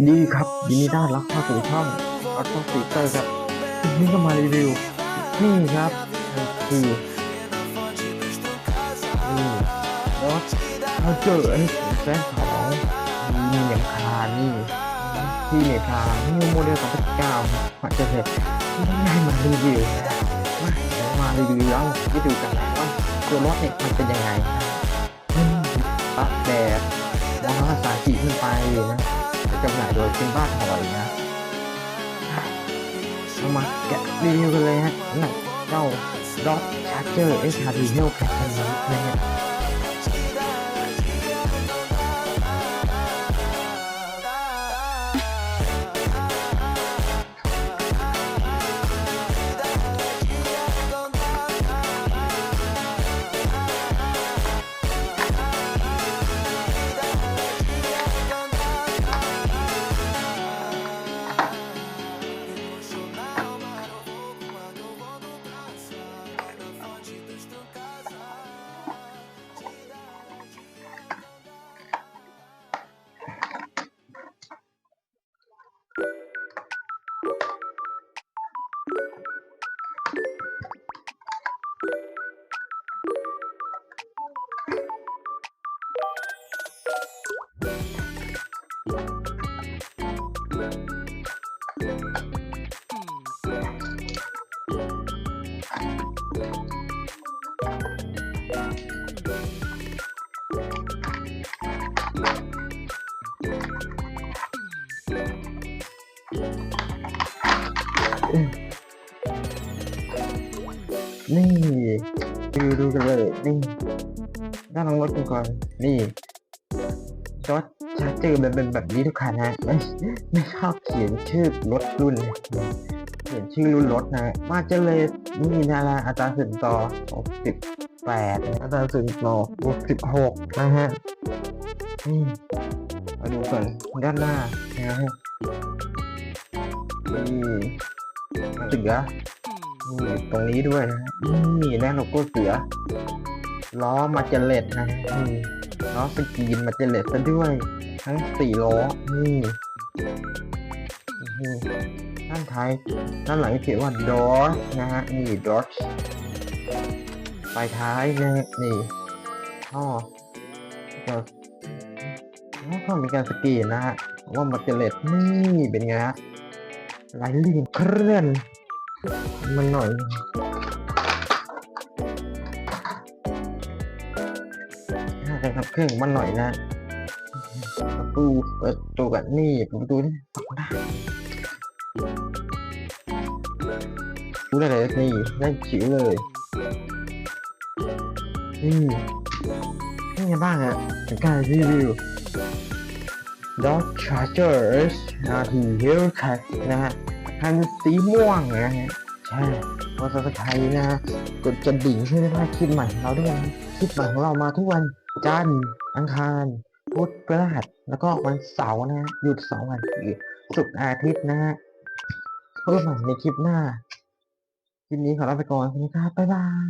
ดีครับยินดีต้อนรับเข้าสู่ช่องออโต้ฟีเตอร์ครับนนี้ก็มารีวิว นี่ครับคือนี่รถเราเจอไอ้แฟนของมีเหนียงคานี่ที่เหนียงคานิวโมเดล2019มันจะเสร็จที่ได้มารีวิวนะมาเรียวมารีวิวแล้วไปดูกันว่าตัวรถเนี่ยมันเป็นยังไงนะอืมปะแบบมองภาษาจีนขึ้นไปนะ จำหน่ายโดยคินบ้านหอยนะเรามาแกะรีวิวกันเลยฮะหนักเจ้า Dot Charger SRT Hellcat คันนี้นะฮะ นี่ดูดูกันเลย นี่ด้านหลังรถกันก่อน นี่ช็อต Dot Charger มันเป็นแบบนี้ทุกคันฮะไม่ไม่ชอบเขียนชื่อรถรุ่นนะเขียนชื่อรุ่นรถนะ มาเจเลสนี่นะละอัตราส่วนต่อ68อัตราส่วนต่อ66นะฮะนี่มาดูก่อนด้านหน้านะฮะนี่เสือนี่ตรงนี้ด้วยนะนี่แน่โลโก้เสือ ล้อมาเจเลตนะฮะล้อสกรีนมาเจเลตซะด้วย ทั้งสี่ล้อนี่ด้านท้าย ด้านหลังเขียนว่า Dodge นะฮะ นี่ Dodge ปลายท้ายนะนี่ท่อจะท่อมีการสกรีนนะฮะ ว่ามาเจเลตนี่เป็นไงฮะไหลลื่นเคลื่อน มันหน่อยน่าจะขับเครื่องมันหน่อยนะ ประตูเปิดตัวกันนี่ประตูนี่ปิดได้ารู้ได้เลยนี่ได้ฉิวเลยนี่นี่ไงบ้างอะเป็นการรีวิว Dog Chargers RT Hellcat นะฮะคันสีม่วงนะฮะใช่ภาษาไทยนะกดกระดิ่งเพื่อได้พลาดคลิปใหม่เราด้วยคลิปใหม่ของเรามาทุกวันจันทร์อังคาร พุธพฤหัสแล้วก็วันเสาร์นะฮะหยุดสองวันอีกศุกร์อาทิตย์นะฮะพบกันใหม่ในคลิปหน้า คลิปนี้ขอลาไปก่อนสวัสดีครับบ๊ายบาย